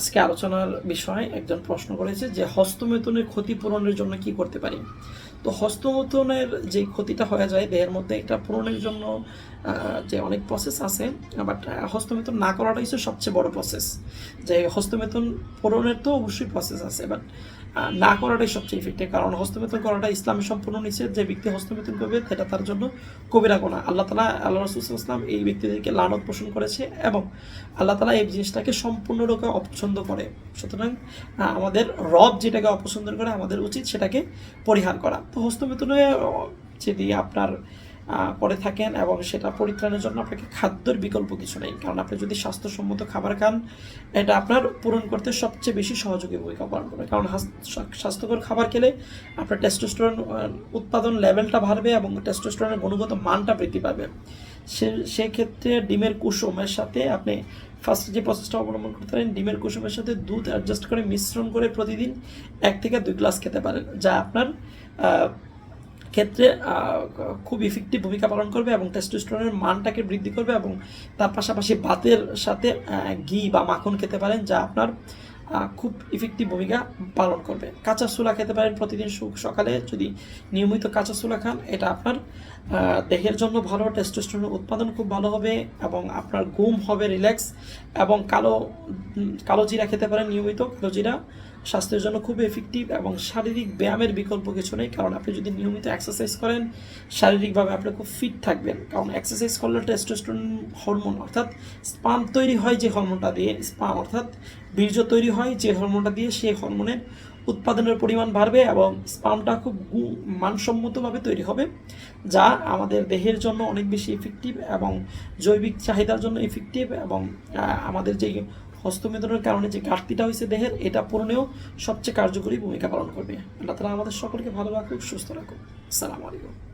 আজকে আলোচনার বিষয় একজন প্রশ্ন করেছে যে হস্তমেতনের ক্ষতিপূরণের জন্য কি করতে পারি? তো হস্তমেতনের যে ক্ষতিটা হয়ে যায় দেহের মধ্যে, এটা পূরণের জন্য যে অনেক প্রসেস আছে বাট হস্তমেতন না করাটাই হচ্ছে সবচেয়ে বড় প্রসেস যে হস্তমেতন পূরণের তো অবশ্যই প্রসেস আছে বাট না করাটাই সবচেয়ে ইফেক্টিভ কারণ হস্তমেতন করাটা ইসলামী সম্পূর্ণ নিষেধ, যে ব্যক্তি হস্তমেতন করবে, সেটা তার জন্য কবিরা গোনা। আল্লাহ তালা আল্লাহ রসুল ইসলাম এই ব্যক্তিদেরকে লানত পোষণ করেছে এবং আল্লাহ তালা এই জিনিসটাকে সম্পূর্ণরূপে অপছন্দ করে। সুতরাং আমাদের রব যেটাকে অপছন্দ করে, আমাদের উচিত সেটাকে পরিহার করা। তো হস্তমেতনে আহ, যদি আপনার পরে করে থাকেন এবং সেটা পরিত্রাণের জন্য আপনাকে খাদ্যর বিকল্প কিছু নেই। কারণ আপনি যদি স্বাস্থ্যসম্মত খাবার খান এটা আপনার পূরণ করতে সবচেয়ে বেশি সহযোগী ভূমিকা পালন করবে। কারণ স্বাস্থ্যকর খাবার খেলে আপনার টেস্টোস্টেরন উৎপাদন লেভেলটা বাড়বে এবং টেস্টোস্টেরনের গুণগত মানটা বৃদ্ধি পাবে। সে, সেক্ষেত্রে ডিমের কুসুমের সাথে আপনি ফার্স্ট যে প্রসেসটা অবলম্বন করতে পারেন, ডিমের কুসুমের সাথে দুধ অ্যাডজাস্ট করে মিশ্রণ করে প্রতিদিন এক থেকে দুই গ্লাস খেতে পারেন, যা আপনার ক্ষেত্রে খুব ইফেক্টিভ ভূমিকা পালন করবে এবং টেস্টোস্টেরনের মানটাকে বৃদ্ধি করবে এবং তার পাশাপাশি ভাতের সাথে ঘি বা মাখন খেতে পারেন, যা আপনার খুব ইফেক্টিভ ভূমিকা পালন করবে। কাঁচা সুলা খেতে পারেন প্রতিদিন সকালে যদি নিয়মিত কাঁচা সুলা খান, এটা আপনার দেহের জন্য ভালো টেস্টোস্টেরন উৎপাদন খুব ভালো হবে এবং আপনার ঘুম হবে রিল্যাক্স এবং কালো কালো জিরা খেতে পারেন নিয়মিত। কালো জিরা স্বাস্থ্যের জন্য খুব এফেক্টিভ এবং শারীরিক ব্যায়ামের বিকল্প কিছু নেই। কারণ আপনি যদি নিয়মিত এক্সারসাইজ করেন, শারীরিকভাবে আপনি খুব ফিট থাকবেন। কারণ এক্সারসাইজ করলে টেস্টোস্টেরন হরমোন অর্থাৎ স্পাম তৈরি হয় যে হরমোনটা দিয়ে স্পাম অর্থাৎ বীর্য তৈরি হয় যে হরমোনটা দিয়ে, সেই হরমোনের উৎপাদনের পরিমাণ বাড়বে এবং স্পামটা খুব মানসম্মতভাবে তৈরি হবে, যা আমাদের দেহের জন্য অনেক বেশি ইফেক্টিভ এবং জৈবিক চাহিদার জন্য ইফেক্টিভ এবং আমাদের যে হস্তমেদনের কারণে যে ঘাটতিটা হয়েছে দেহের, এটা পূরণেও সবচেয়ে কার্যকরী ভূমিকা পালন করবে। আল্লাহ তালা আমাদের সকলকে ভালো রাখুক, সুস্থ রাখুক। সালাম আলাইকুম।